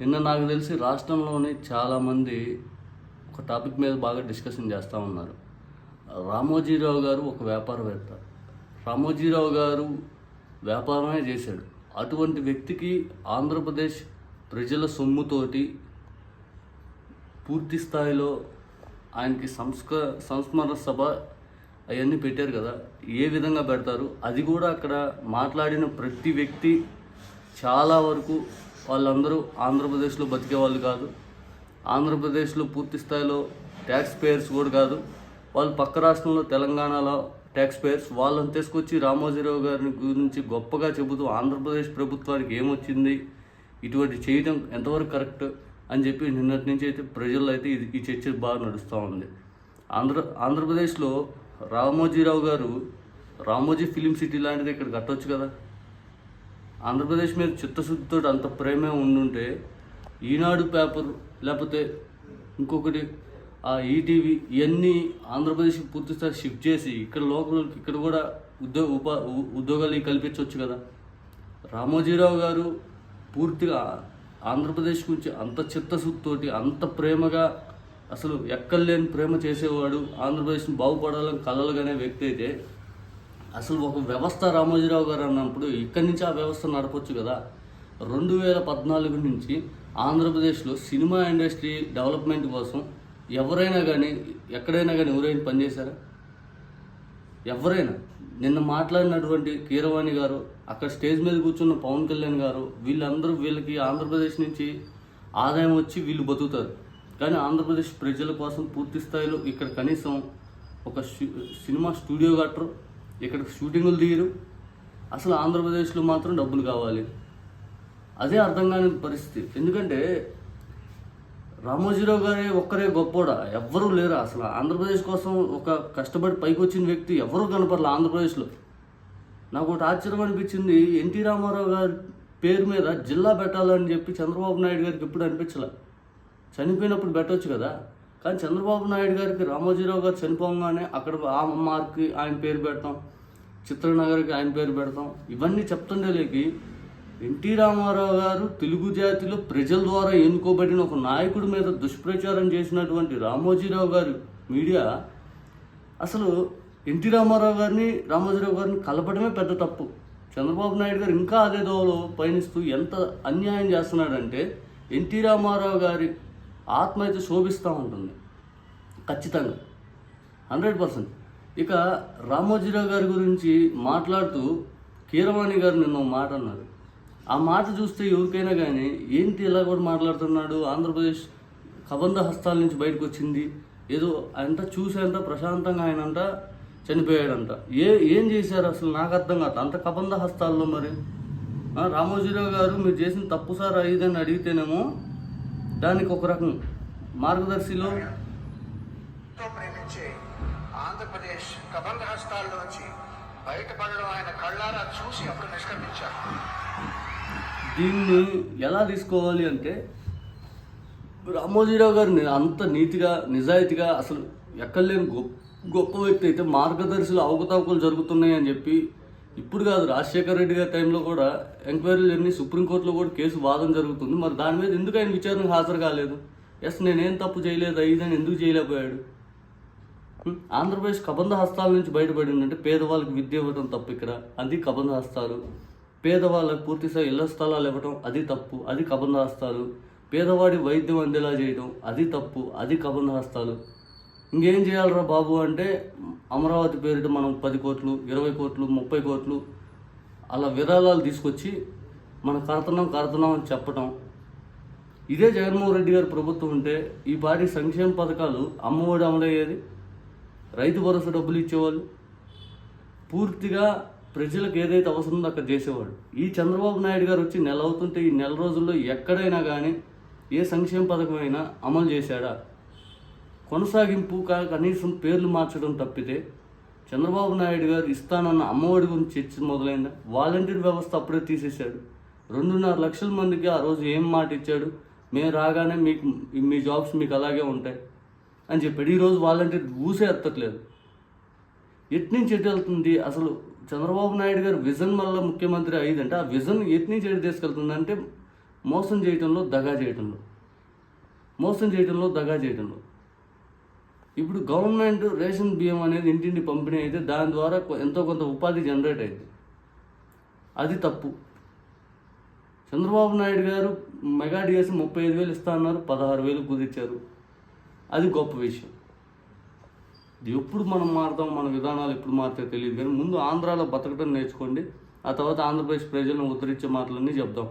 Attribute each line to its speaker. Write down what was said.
Speaker 1: నిన్న నాకు తెలిసి రాష్ట్రంలోని చాలామంది ఒక టాపిక్ మీద బాగా డిస్కషన్ చేస్తూ ఉన్నారు. రామోజీరావు గారు ఒక వ్యాపారవేత్త. రామోజీరావు గారు వ్యాపారమే చేశాడు. అటువంటి వ్యక్తికి ఆంధ్రప్రదేశ్ ప్రజల సొమ్ముతోటి పూర్తి స్థాయిలో ఆయనకి సంస్క సంస్మరణ సభ అవన్నీ పెట్టారు కదా. ఏ విధంగా పెడతారు? అది కూడా అక్కడ మాట్లాడిన ప్రతి వ్యక్తి చాలా వరకు వాళ్ళందరూ ఆంధ్రప్రదేశ్లో బతికే వాళ్ళు కాదు. ఆంధ్రప్రదేశ్లో పూర్తి స్థాయిలో ట్యాక్స్ పేయర్స్ కూడా కాదు. వాళ్ళు పక్క రాష్ట్రంలో తెలంగాణలో ట్యాక్స్ పేయర్స్ వాళ్ళని తీసుకొచ్చి రామోజీరావు గారి గురించి గొప్పగా చెబుతూ ఆంధ్రప్రదేశ్ ప్రభుత్వానికి ఏమొచ్చింది ఇటువంటి చేయడం ఎంతవరకు కరెక్ట్ అని చెప్పి నిన్నటి నుంచి అయితే ప్రజల్లో అయితే ఇది ఈ చర్చ బాగా నడుస్తూ ఉంది. ఆంధ్ర ఆంధ్రప్రదేశ్లో రామోజీరావు గారు రామోజీ ఫిలిం సిటీ లాంటిది ఇక్కడ కట్టొచ్చు కదా. ఆంధ్రప్రదేశ్ మీద చిత్తశుద్ధితో అంత ప్రేమే ఉండుంటే ఈనాడు పేపర్ లేకపోతే ఇంకొకటి ఆ ఈటీవీ ఇవన్నీ ఆంధ్రప్రదేశ్కి పూర్తిస్థాయి షిఫ్ట్ చేసి ఇక్కడ లోకల్కి ఇక్కడ కూడా ఉద్యోగ ఉపా ఉ- ఉద్యోగాలు కల్పించవచ్చు కదా. రామోజీరావు గారు పూర్తిగా ఆంధ్రప్రదేశ్ గురించి అంత చిత్తశుద్ధితోటి అంత ప్రేమగా అసలు ఎక్కలేని ప్రేమ చేసేవాడు ఆంధ్రప్రదేశ్ని బాగుపడాలని కలలుగానే వ్యక్తి అయితే అసలు ఒక వ్యవస్థ రామోజీరావు గారు అన్నప్పుడు ఇక్కడి నుంచి ఆ వ్యవస్థ నడపొచ్చు కదా. రెండు వేల పద్నాలుగు నుంచి ఆంధ్రప్రదేశ్లో సినిమా ఇండస్ట్రీ డెవలప్మెంట్ కోసం ఎవరైనా కానీ ఎక్కడైనా కానీ ఎవరైనా పనిచేశారా? ఎవరైనా? నిన్న మాట్లాడినటువంటి కీరవాణి గారు అక్కడ స్టేజ్ మీద కూర్చున్న పవన్ కళ్యాణ్ గారు వీళ్ళందరూ వీళ్ళకి ఆంధ్రప్రదేశ్ నుంచి ఆదాయం వచ్చి వీళ్ళు బతుకుతారు. కానీ ఆంధ్రప్రదేశ్ ప్రజల కోసం పూర్తి స్థాయిలో ఇక్కడ కనీసం ఒక సినిమా స్టూడియో కట్టరు. ఇక్కడ షూటింగులు తీయరు. అసలు ఆంధ్రప్రదేశ్లో మాత్రం డబ్బులు కావాలి. అదే అర్థం కాని పరిస్థితి. ఎందుకంటే రామోజీరావు గారే ఒక్కరే గొప్పోడా? ఎవ్వరూ లేరు అసలు. ఆంధ్రప్రదేశ్ కోసం ఒక కష్టపడి పైకి వచ్చిన వ్యక్తి ఎవరూ కనపడలే ఆంధ్రప్రదేశ్లో. నాకు ఒకటి ఆశ్చర్యం అనిపించింది. ఎన్టీ రామారావు గారి పేరు మీద జిల్లా పెట్టాలని చెప్పి చంద్రబాబు నాయుడు గారికి ఎప్పుడు అనిపించలే? చనిపోయినప్పుడు పెట్టవచ్చు కదా. కానీ చంద్రబాబు నాయుడు గారికి రామోజీరావు గారు చనిపోగానే అక్కడ ఆ మార్క్ ఆయన పేరు పెడతాం. చిత్రనగర్కి ఆయన పేరు పెడతాం. ఇవన్నీ చెప్తుండే లేకి ఎన్టీ రామారావు గారు తెలుగు జాతిలో ప్రజల ద్వారా ఎన్నుకోబడిన ఒక నాయకుడి మీద దుష్ప్రచారం చేసినటువంటి రామోజీరావు గారు మీడియా అసలు ఎన్టీ రామారావు గారిని రామోజీరావు గారిని కలపడమే పెద్ద తప్పు. చంద్రబాబు నాయుడు గారు ఇంకా అదే దోవలో పయనిస్తూ ఎంత అన్యాయం చేస్తున్నాడంటే ఎన్టీ రామారావు గారి ఆత్మ అయితే శోభిస్తూ ఉంటుంది. ఖచ్చితంగా. Hundred percent. ఇక రామోజీరావు గారి గురించి మాట్లాడుతూ కీరవాణి గారు నిన్న మాట అన్నారు. ఆ మాట చూస్తే ఎవరికైనా కానీ ఏంటి ఇలా కూడా మాట్లాడుతున్నాడు ఆంధ్రప్రదేశ్ కబంధ హస్తాల నుంచి బయటకు వచ్చింది ఏదో అంతా చూసేంత ప్రశాంతంగా ఆయన అంట చనిపోయాడంట. ఏ ఏం చేశారు అసలు? నాకు అర్థం కాదు. అంత కబంధ హస్తాల్లో మరి? రామోజీరావు గారు మీరు చేసిన తప్పు సార్ అయ్యిదని అడిగితేనేమో దానికి ఒక రకం మార్గదర్శిలో
Speaker 2: ప్రేమించే ఆంధ్రప్రదేశ్ కబంధ హస్తాల్లోంచి బయటపడడం ఆయన కళ్ళారా చూసి అప్పుడు నిష్క్రమించారు.
Speaker 1: దీన్ని ఎలా తీసుకోవాలి అంటే రామోజీరావు గారిని అంత నీతిగా నిజాయితీగా అసలు ఎక్కడలేని గొప్ప గొప్ప వ్యక్తి అయితే మార్గదర్శులు అవకతవకలు జరుగుతున్నాయి అని చెప్పి ఇప్పుడు కాదు రాజశేఖర రెడ్డి గారి టైంలో కూడా ఎంక్వైరీలు ఎన్ని సుప్రీంకోర్టులో కూడా కేసు వాదన జరుగుతుంది. మరి దాని మీద ఎందుకు ఆయన విచారణకు హాజరు కాలేదు? ఎస్ నేనేం తప్పు చేయలేదు అయ్యిందని ఎందుకు చేయలేకపోయాడు? ఆంధ్రప్రదేశ్ కబంధ హస్తాల నుంచి బయటపడిందంటే పేదవాళ్ళకి విద్య ఇవ్వడం తప్పు ఇక్కడ. అది కబంధ హస్తాలు. పేదవాళ్ళకి పూర్తి ఇళ్ళ స్థలాలు ఇవ్వడం అది తప్పు. అది కబంధ హస్తాలు. పేదవాడి వైద్యం అందేలా చేయడం అది తప్పు. అది కబంధ హస్తాలు. ఇంకేం చేయాలరా బాబు అంటే అమరావతి పేరిట మనం పది కోట్లు ఇరవై కోట్లు ముప్పై కోట్లు అలా విరాళాలు తీసుకొచ్చి మనం కడుతున్నాం కడుతున్నాం అని చెప్పడం ఇదే జగన్మోహన్ రెడ్డి గారి ప్రభుత్వం ఉంటే ఈ పార్టీ సంక్షేమ పథకాలు అమ్మఒడి అమలయ్యేది? రైతు భరోసా డబ్బులు ఇచ్చేవాళ్ళు. పూర్తిగా ప్రజలకు ఏదైతే అవసరం ఉందో అక్కడ చేసేవాడు ఈ చంద్రబాబు నాయుడు గారు వచ్చి నెల అవుతుంటే ఈ నెల రోజుల్లో ఎక్కడైనా కానీ ఏ సంక్షేమ పథకం అయినా అమలు చేశాడా? కొనసాగింపు కా- కనీసం పేర్లు మార్చడం తప్పితే చంద్రబాబు నాయుడు గారు ఇస్తానన్న అమ్మఒడి గురించి చర్చ మొదలైందా? వాలంటీర్ వ్యవస్థ అప్పుడే తీసేశాడు. రెండున్నర లక్షల మందికి ఆ రోజు ఏం మాట ఇచ్చాడు? మేము రాగానే మీకు మీ జాబ్స్ మీకు అలాగే ఉంటాయి. అని చెప్పాడు. ఈరోజు వాలంటీర్ ఊసే ఎత్తట్లేదు. ఎట్నుంచి ఎటు వెళ్తుంది? అసలు చంద్రబాబు నాయుడు గారు విజన్ వల్ల ముఖ్యమంత్రి అయ్యిందంటే ఆ విజన్ ఎట్నుంచి ఎటు తీసుకెళ్తుంది అంటే మోసం చేయటంలో దగా చేయటంలో. మోసం చేయటంలో దగా చేయటంలో. ఇప్పుడు గవర్నమెంట్ రేషన్ బియ్యం అనేది ఇంటింటి పంపిణీ అయితే దాని ద్వారా ఎంతో కొంత ఉపాధి జనరేట్ అయింది. అది తప్పు. చంద్రబాబు నాయుడు గారు మెగా డిఎస్ ముప్పై ఐదు వేలు ఇస్తా అన్నారు పదహారు వేలు కుదిర్చారు. అది గొప్ప విషయం. ఇది ఎప్పుడు మనం మారుతాం మన విధానాలు ఎప్పుడు మారుతాయో తెలియదు. కానీ ముందు ఆంధ్రాలో బతకడం నేర్చుకోండి. ఆ తర్వాత ఆంధ్రప్రదేశ్ ప్రజలను ఉద్ధరించే మాటలన్నీ చెప్దాం.